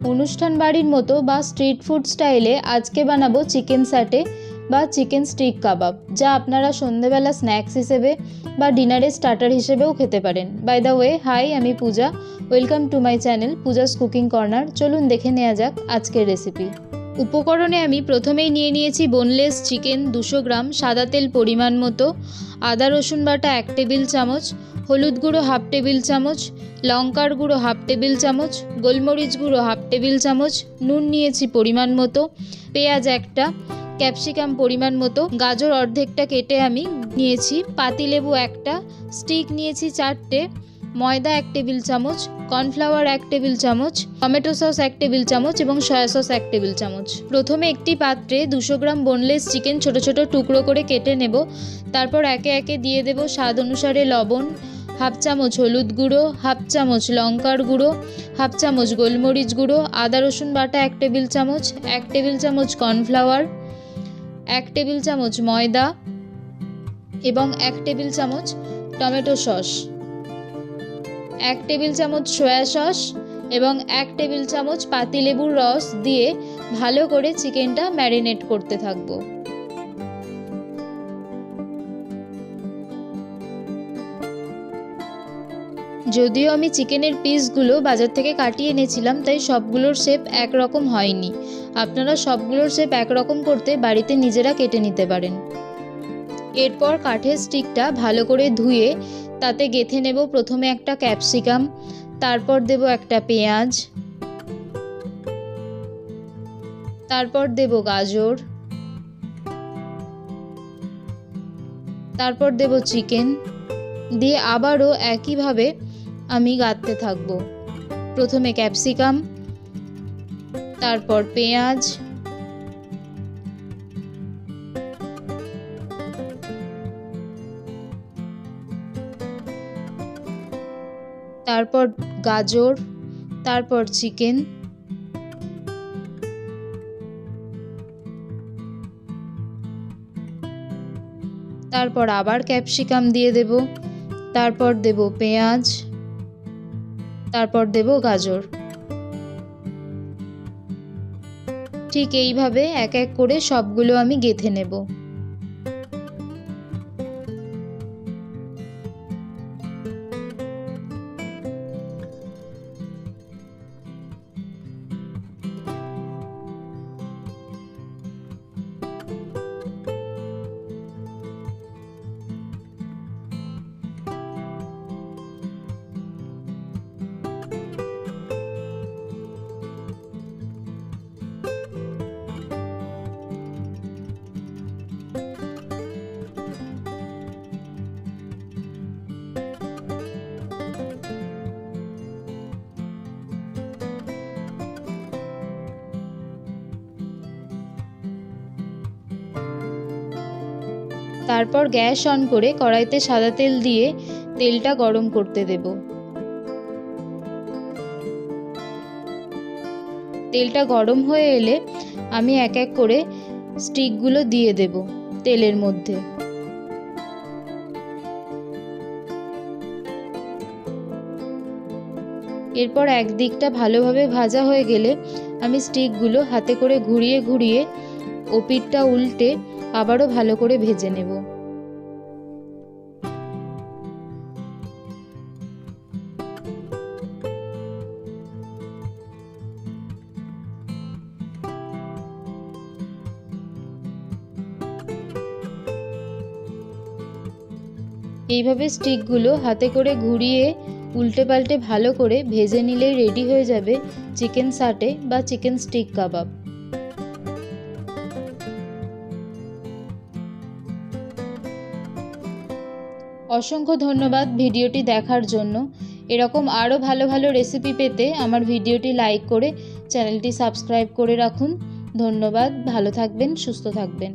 অনুষ্ঠান বাড়ির মতো বা স্ট্রিট ফুড স্টাইলে আজকে বানাবো চিকেন স্যাটে বা চিকেন স্টিক কাবাব যা আপনারা সন্ধেবেলা স্ন্যাক্স হিসেবে বা ডিনারের স্টার্টার হিসেবেও খেতে পারেন। বাই দ্য ওয়ে হাই আমি Puja. Welcome to my channel Puja's cooking corner চলুন দেখে নেওয়া যাক আজকের রেসিপি উপকরণে আমি প্রথমেই নিয়ে নিয়েছি বোনলেস চিকেন দুশো গ্রাম, সাদা তেল পরিমাণ মতো, আদা রসুন বাটা এক টেবিল চামচ হলুদ গুঁড়ো হাফ টেবিল চামচ, লঙ্কার গুঁড়ো হাফ টেবিল চামচ, গোলমরিচ গুঁড়ো হাফ টেবিল চামচ, নুন নিয়েছি পরিমাণ মতো, পেঁয়াজ একটা, ক্যাপসিকাম পরিমাণ মতো, গাজর অর্ধেকটা কেটে আমি নিয়েছি, পাতিলেবু একটা, স্টিক নিয়েছি চারটে, ময়দা এক টেবিল চামচ, কর্নফ্লাওয়ার এক টেবিল চামচ, টমেটো সস এক টেবিল চামচ এবং সয়া সস এক টেবিল চামচ। প্রথমে একটি পাত্রে দুশো গ্রাম বোনলেস চিকেন ছোট ছোট টুকরো করে কেটে নেব, তারপর একে একে দিয়ে দেব স্বাদ অনুসারে লবণ হাফ চামচ হলুদ গুঁড়ো, হাফ চামচ লঙ্কার গুঁড়ো, হাফ চামচ গোলমরিচ গুঁড়ো, আদা রসুন বাটা এক টেবিল চামচ, এক টেবিল চামচ কর্নফ্লাওয়ার, এক টেবিল চামচ ময়দা এবং এক টেবিল চামচ টমেটো সস, এক টেবিল চামচ সয়া সস এবং এক টেবিল চামচ পাতিলেবুর রস দিয়ে ভালো করে চিকেনটা ম্যারিনেট করতে থাকব। যদিও আমি চিকেনের পিসগুলো বাজার থেকে কাটিয়ে এনেছিলাম, তাই সবগুলোর শেপ একরকম হয়নি। আপনারা সবগুলোর শেপ একরকম করতে বাড়িতে নিজেরা কেটে নিতে পারেন। এরপর কাঠের স্টিকটা ভালো করে ধুয়ে তাতে গেথে নেব প্রথমে একটা ক্যাপসিকাম তারপর দেব একটা পেঁয়াজ, তারপর দেব গাজর, তারপর দেব চিকেন দিয়ে আবারও একইভাবে আমি গাঁথতে থাকব। প্রথমে ক্যাপসিকাম, তারপর পেঁয়াজ। তারপর গাজর, তারপর চিকেন। তারপর আবার ক্যাপসিকাম দিয়ে দেব। তারপর দেব পেঁয়াজ। তারপর দেব গাজর। ঠিক এইভাবে এক এক করে সবগুলো আমি গেথে নেব। তারপর গ্যাস অন করে কড়াইতে সাদা তেল দিয়ে তেলটা গরম করতে দেব। তেলটা গরম হয়ে এলে আমি এক এক করে স্টিকগুলো দিয়ে দেব তেলের মধ্যে। এরপর একদিকটা ভালোভাবে ভাজা হয়ে গেলে আমি স্টিকগুলো হাতে করে ঘুরিয়ে ঘুরিয়ে ওপিটটা উল্টে আবারও ভালো করে ভেজে নেব। এইভাবে স্টিকগুলো হাতে করে ঘুরিয়ে উল্টে পাল্টে ভালো করে ভেজে নিলেই রেডি হয়ে যাবে চিকেন সাটে বা চিকেন স্টিক কাবাব। অসংখ্য ধন্যবাদ ভিডিওটি দেখার জন্য। এরকম আরও ভালো ভালো রেসিপি পেতে আমার ভিডিওটি লাইক করে চ্যানেলটি সাবস্ক্রাইব করে রাখুন। ধন্যবাদ, ভালো থাকবেন, সুস্থ থাকবেন।